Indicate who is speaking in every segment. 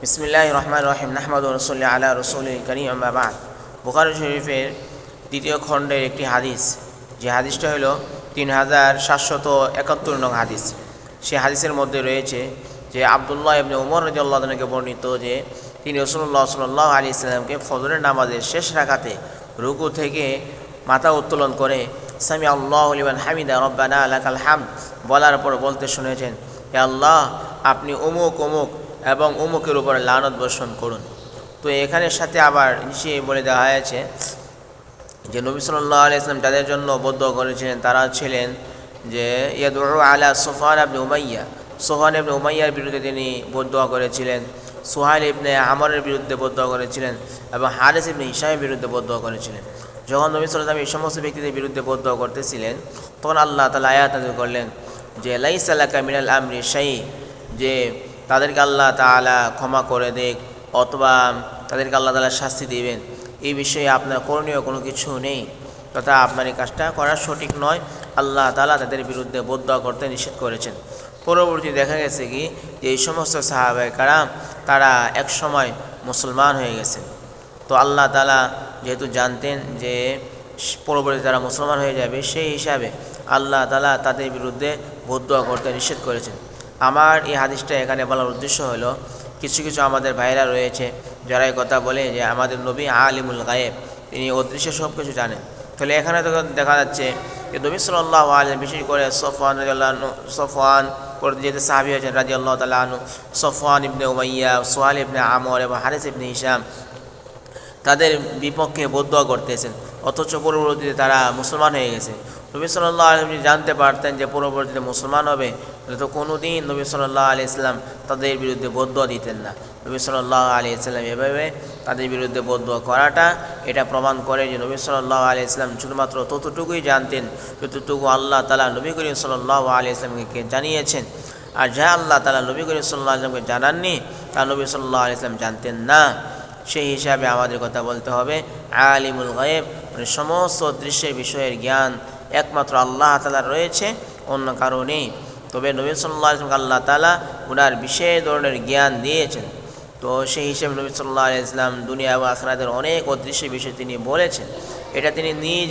Speaker 1: বিসমিল্লাহ রহমান রহিম নাহমদ রসুল্লাহ আলা রসুল করিম আম্বাবাদ বুখারি শরীফের দ্বিতীয় খণ্ডের একটি হাদিস, যে হাদিসটা হলো তিন হাজার সাতশত একাত্তর নং হাদিস। সে হাদিসের মধ্যে রয়েছে যে আবদুল্লাহ ইবনে উমর রাজিউল্লাহকে বর্ণিত যে তিনি রসুল্লাহ সাল্লাহ আলী ইসলামকে ফজরের নামাজের শেষ রাখাতে রুকু থেকে মাথা উত্তোলন করে, সামি আল্লাহ আলিমান হামিদা, রব্বানা আলাকাল হাম বলার পর বলতে শুনেছেন, হে আল্লাহ, আপনি অমুক অমুক এবং অমুকের উপর লানত বর্ষণ করুন। তো এখানের সাথে আবার নিচে বলে দেওয়া হয়েছে যে নবী সাল্লাহ ইসলাম যাদের জন্য বদ্ধ করেছিলেন। তারা ছিলেন যে ইয়াদুর আলা সোফান আবনে উমাইয়া। সোহান ইবনে উমাইয়ার বিরুদ্ধে তিনি বদ্ধ করেছিলেন। সোহাইল ইবনে আমরের বিরুদ্ধে বদ্ধ করেছিলেন এবং হারিস ইবনে হিসামের বিরুদ্ধে বদ্ধ করেছিলেন। যখন নবী সাল্লাম এই সমস্ত ব্যক্তিদের বিরুদ্ধে বদ্ধ করতেছিলেন, তখন আল্লাহ তালা আয়াত করলেন যে লাইসালাকা মিনাল আমরি শাহী যে তাদেরকে আল্লাহ তালা ক্ষমা করে দেখ অথবা তাদেরকে আল্লাহ তালা শাস্তি দিবেন। এই বিষয়ে আপনার করণীয় কোনো কিছু নেই, তথা আপনার এই কাজটা করা সঠিক নয়। আল্লাহ তালা তাদের বিরুদ্ধে বদ্ধ করতে নিষেধ করেছেন। পরবর্তী দেখা গেছে কি, যে এই সমস্ত সাহাবায় কারাম, তারা এক সময় মুসলমান হয়ে গেছেন তো আল্লাহ তালা যেহেতু জানতেন যে পরবর্তী তারা মুসলমান হয়ে যাবে, সেই হিসাবে আল্লাহ তালা তাদের বিরুদ্ধে বদ্ধ করতে নিষেধ করেছেন। আমার এই হাদিসটা এখানে বলার উদ্দেশ্য হলো, কিছু কিছু আমাদের ভাইরা রয়েছে যারা এই কথা বলে যে আমাদের নবী আলিমুল গায়েব, তিনি অদৃশ্য সব কিছু জানেন। তাহলে এখানে তো দেখা যাচ্ছে যে নবী সাল্লাহ আলম বিশেষ করে সফওয়ান সফওয়ান করে যেহেতু সাহাবি হয়েছেন রাজি আল্লাহ তালু সফওয়ান ইবনে উমাইয়া, সোহাল ইবনে আমর এবং হারিস ইবনে হিসাম তাদের বিপক্ষে বদ্ধ করতেছেন। অথচ পরবর্তীতে তারা মুসলমান হয়ে গেছে। নবী সাল্লাহ আলম জানতে পারতেন যে পরবর্তীতে মুসলমান হবে, তাহলে তো কোনো দিন নবী সাল্লাহ আলি ইসলাম তাদের বিরুদ্ধে বদ্ধ দিতেন না। নবী সাল্লাহ আলি ইসলাম এভাবে তাদের বিরুদ্ধে বদ্ধ করাটা এটা প্রমাণ করে যে নবী সাল্লাহ আলি ইসলাম শুধুমাত্র ততটুকুই জানতেন যতটুকু আল্লাহ তালা নবী করিম সাল্লাহ আলি ইসলামকে জানিয়েছেন। আর যা আল্লাহ তালা নবী করিম সাল্লাহ আলমকে জানাননি, তা নবী সাল্লাহ আলি ইসলাম জানতেন না। সেই হিসাবে আমাদের কথা বলতে হবে, আলিমুল গায়েব মানে সমস্ত দৃশ্যের বিষয়ের জ্ঞান একমাত্র আল্লাহ তালার রয়েছে, অন্য কারও নেই। তবে নবী সাল্লাহ আলমকে আল্লাহ তালা ওনার বিশেষ ধরনের জ্ঞান দিয়েছেন। তো সেই হিসেবে নবী সাল্লাহ ইসলাম দুনিয়া এবং আখরাদের অনেক অদৃশ্য বিষয় তিনি বলেছেন। এটা তিনি নিজ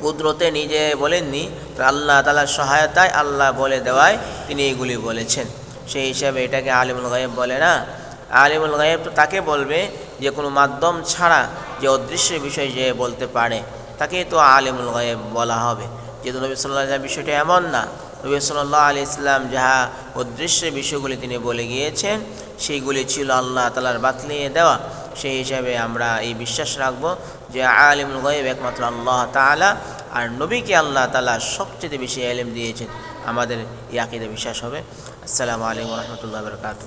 Speaker 1: কুদরতে নিজে বলেননি আল্লাহ তালার সহায়তায় আল্লাহ বলে দেওয়ায় তিনি এগুলি বলেছেন। সেই হিসাবে এটাকে আলিমুল গায়েব বলে না। আলিমুল গায়েব তো তাকে বলবে যে কোনো মাধ্যম ছাড়া যে অদৃশ্য বিষয় যে বলতে পারে। তাকেই তো আলিমুল গায়েব বলা হবে। যেহেতু নবী সাল্লাহ বিষয়টা এমন না। নবী সাল্লাহ আলি ইসলাম যাহা অদৃশ্য বিষয়গুলি তিনি বলে গিয়েছেন, সেইগুলি ছিল আল্লাহ তালার বাতলিয়ে দেওয়া। সেই হিসাবে আমরা এই বিশ্বাস রাখব যে আলিমুল গায়েব একমাত্র আল্লাহ তালা আর নবীকে আল্লাহ তালা সবচেয়ে বেশি এলেম দিয়েছেন। আমাদের এই আকিদে বিশ্বাস হবে। আসসালামু আলাইকুম রহমতুল্লাহ বরকাতু